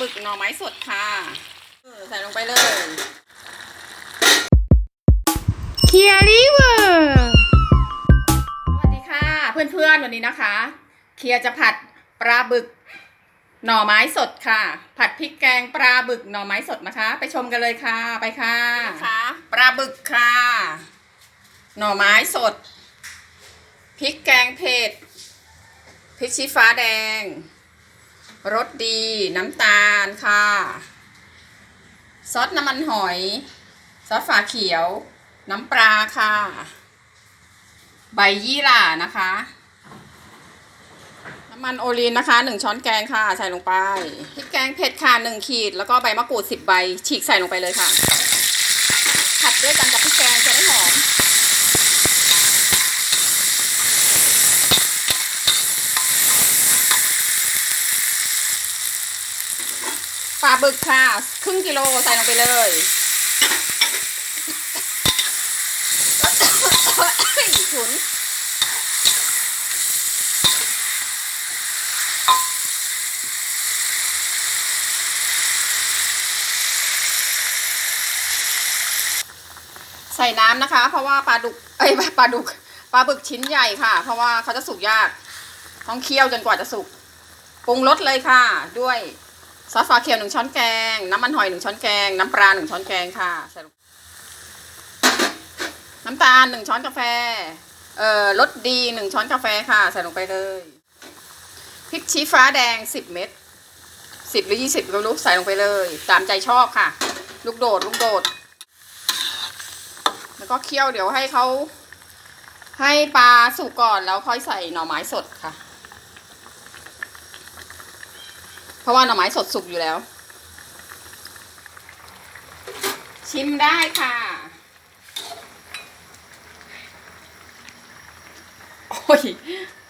บึกหน่อไม้สดค่ะเออใส่ลงไปเลยเคียริเวอร์สวัสดีค่ะ เพื่อนๆวันนี้นะคะ เคลียร์จะผัดปลาบึกหน่อไม้สดค่ะ ผัดพริกแกงปลาบึกหน่อไม้สดนะคะ ไปชมกันเลยค่ะไปค่ะค่ะปลาบึกค่ะ หน่อไม้สดพริกแกงเผ็ดพริกชี้ฟ้าแดง รสดีน้ำตาลค่ะ ซอสน้ำมันหอย ซอสฝาเขียว น้ำปลาค่ะ ใบยี่หร่านะคะ น้ำมันโอลีนนะคะหนึ่งช้อนแกงค่ะ ใส่ลงไปพริกแกงเผ็ดค่ะหนึ่งขีด แล้วก็ใบมะกรูดสิบใบ ฉีกใส่ลงไปเลยค่ะ ผัดด้วยกันกับพริกแกงจะได้หอม ป ลาบึกค่ะ ครึ่งกิโลใส่ลงไปเลยฉุนใส่น้ำนะคะ เพราะว่าปลาดุกเอ้ยปลาดุกปลาบึกชิ้นใหญ่ค่ะ เพราะว่าเขาจะสุกยาก ต้องเคี่ยวจนกว่าจะสุกปรุงรสเลยค่ะ ด้วย ซอสฝาเขียวหนึ่งช้อนแกง น้ำมันหอยหนึ่งช้อนแกง น้ำปลาหนึ่งช้อนแกงค่ะใส่ลงน้ำตาลหนึ่งช้อนกาแฟ เอ่อรสดีหนึ่งช้อนกาแฟค่ะ ใส่ลงไปเลยพริกชี้ฟ้าแดงสิบเม็ดสิบหรือยี่สิบก็รู้ใส่ลงไปเลย ตามใจชอบค่ะ ลูกโดด ลูกโดด แล้วก็เคี่ยวเดี๋ยวให้เขาให้ปลาสุกก่อนแล้วค่อยใส่หน่อไม้สดค่ะ เพราะว่าหน่อไม้สดสุกอยู่แล้ว ชิมได้ค่ะ โอ้ย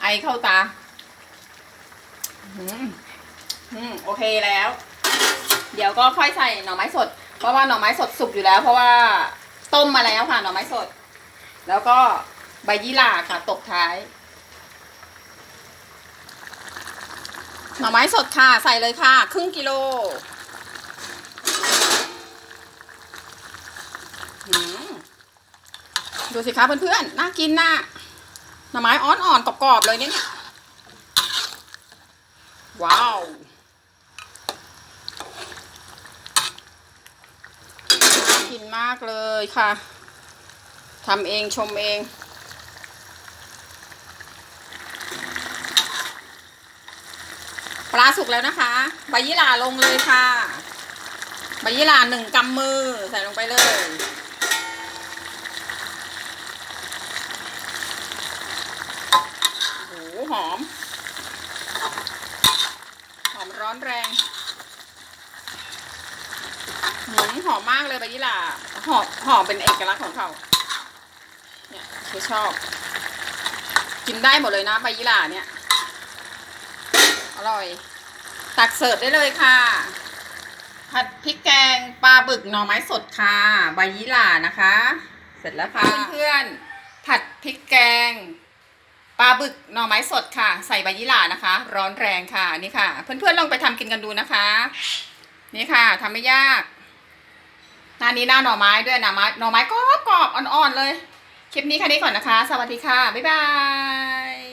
ไอเข้าตา อืมอืมโอเคแล้ว เดี๋ยวก็ค่อยใส่หน่อไม้สด เพราะว่าหน่อไม้สดสุกอยู่แล้ว เพราะว่าต้มมาแล้วค่ะหน่อไม้สด แล้วก็ใบยี่หร่าค่ะตบท้าย หน่อไม้สดค่ะ ใส่เลยค่ะ ครึ่งกิโลดูสิคะเพื่อนๆ น่ากินน่ะหน่อไม้อ่อนๆกรอบๆเลยเนี่ย ว้าวน่ากินมากเลยค่ะทำเองชมเอง ปลาสุกแล้วนะคะใบยี่หร่าลงเลยค่ะใบยี่หร่าหนึ่งกำมือใส่ลงไปเลย โอ้โหหอม หอมร้อนแรงหืมหอมมากเลยใบยี่หร่าหอมหอมเป็นเอกลักษณ์ของเขาเนี่ยคือชอบ กินได้หมดเลยนะใบยี่หร่าเนี่ย ร่อย ตักเสิร์ฟได้เลยค่ะ ผัดพริกแกงปลาบึกหน่อไม้สดค่ะ ใบยี่หร่านะคะ เสร็จแล้วค่ะเพื่อนๆ ผัดพริกแกงปลาบึกหน่อไม้สดค่ะ ใส่ใบยี่หร่านะคะ ร้อนแรงค่ะนี่ค่ะ เพื่อนๆลองไปทำกินกันดูนะคะ นี่ค่ะทำไม่ยากหน้านี้หน้าหน่อไม้ด้วยนะไม้หน่อไม้กรอบๆอ่อนๆเลย คลิปนี้แค่นี้ก่อนนะคะ สวัสดีค่ะ บ๊ายบาย